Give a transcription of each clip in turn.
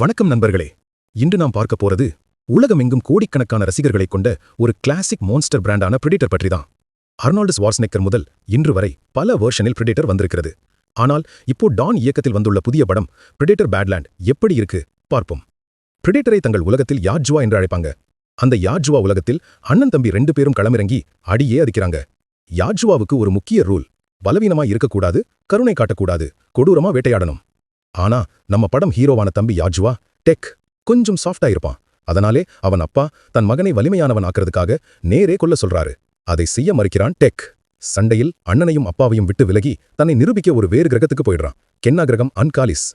வணக்கம் நண்பர்களே. இன்று நாம் பார்க்க போறது உலகமெங்கும் கோடிக்கணக்கான ரசிகர்களைக் கொண்ட ஒரு கிளாசிக் மோன்ஸ்டர் பிராண்டான பிரிடேட்டர் பற்றிதான். அர்னால்டு ஸ்வார்ஸ்னெக்கர் முதல் இன்று வரை பல வேர்ஷனில் பிரிடேட்டர் வந்திருக்கிறது. ஆனால் இப்போ டான் இயக்கத்தில் வந்துள்ள புதிய படம் பிரிடேட்டர் பேட்லேண்ட் எப்படி இருக்கு பார்ப்போம். பிரிடேட்டரை தங்கள் உலகத்தில் யார்ஜுவா என்று அழைப்பாங்க. அந்த யார்ஜுவா உலகத்தில் அண்ணன் தம்பி ரெண்டு பேரும் களமிறங்கி அடியே அதிக்கிறாங்க யார்ஜுவாவுக்கு ஒரு முக்கிய ரூல் பலவீனமா இருக்கக்கூடாது கருணை காட்டக்கூடாது கொடூரமா வேட்டையாடணும். ஆனா நம்ம படம் ஹீரோவான தம்பி யாஜுவா டெக் கொஞ்சம் சாஃப்டா இருப்பான். அதனாலே அவன் அப்பா தன் மகனை வலிமையானவன் ஆக்குறதுக்காக நேரே கொல்ல சொல்றாரு. அதை செய்ய மறுக்கிறான் டெக். சண்டையில் அண்ணனையும் அப்பாவையும் விட்டு விலகி தன்னை நிரூபிக்க ஒரு வேறு கிரகத்துக்கு போயிடுறான். கென்னா கிரகம் அன்காலிஸ்.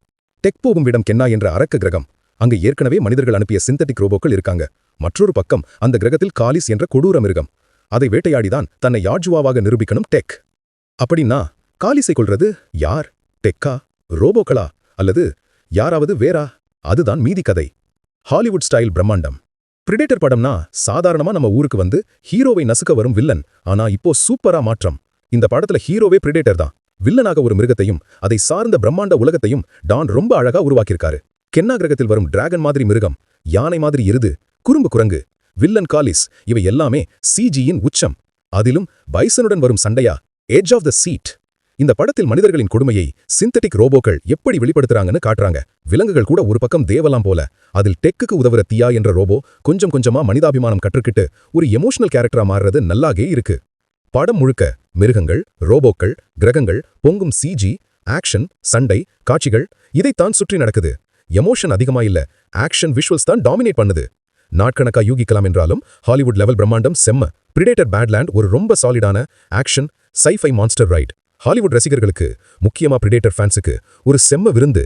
டெக் போகும் விடம் கென்னா என்ற அரக்க கிரகம். அங்கு ஏற்கனவே மனிதர்கள் அனுப்பிய சிந்தட்டிக் ரோபோக்கள் இருக்காங்க. மற்றொரு பக்கம் அந்த கிரகத்தில் காலிஸ் என்ற கொடூர மிருகம். அதை வேட்டையாடிதான் தன்னை யாஜுவாவாக நிரூபிக்கணும் டெக். அப்படின்னா காலிஸை கொள்றது யார்? டெக்கா? ரோபோக்களா? அல்லது யாராவது வேறா? அதுதான் மீதி கதை. ஹாலிவுட் ஸ்டைல் பிரம்மாண்டம். பிரிடேட்டர் படம்னா சாதாரணமா நம்ம ஊருக்கு வந்து ஹீரோவை நசுக்க வரும் வில்லன். ஆனா இப்போ சூப்பரா மாற்றம். இந்த படத்துல ஹீரோவே பிரிடேட்டர் தான். வில்லனாக ஒரு மிருகத்தையும் அதை சார்ந்த பிரம்மாண்ட உலகத்தையும் டான் ரொம்ப அழகா உருவாக்கியிருக்காரு. கென்னா கிரகத்தில் வரும் டிராகன் மாதிரி மிருகம் யானை மாதிரி இருது குறும்பு குரங்கு வில்லன் காலிஸ் இவை எல்லாமே சிஜியின் உச்சம். அதிலும் பைசனுடன் வரும் சண்டையா? எட்ஜ் ஆஃப் த சீட் இந்த படத்தில் மனிதர்களின் கொடுமையை சிந்தட்டிக் ரோபோக்கள் எப்படி வெளிப்படுத்துறாங்கன்னு காட்டுறாங்க. விலங்குகள் கூட ஒரு பக்கம் தேவலாம் போல. அதில் டெக்குக்கு உதவுற தியா என்ற ரோபோ கொஞ்சம் கொஞ்சமா மனிதாபிமானம் கற்றுக்கிட்டு ஒரு எமோஷனல் கேரக்டரா மாறுறது நல்லாகே இருக்கு. படம் முழுக்க மிருகங்கள் ரோபோக்கள் கிரகங்கள் பொங்கும் சிஜி ஆக்ஷன் சண்டை காட்சிகள் இதைத்தான் சுற்றி நடக்குது. எமோஷன் அதிகமா இல்ல ஆக்ஷன் விஷுவல்ஸ் தான் டாமினேட் பண்ணுது. நாட்கணக்கா யூகிக்கலாம் என்றாலும் ஹாலிவுட் லெவல் பிரம்மாண்டம் செம்ம. பிரிடேட்டர் பேட்லேண்ட் ஒரு ரொம்ப சாலிடான action scifi monster ride Hollywood ரசிகர்களுக்கு முக்கியமா பிரிடேட்டர் ஃபேன்ஸுக்கு ஒரு செம்ம விருந்து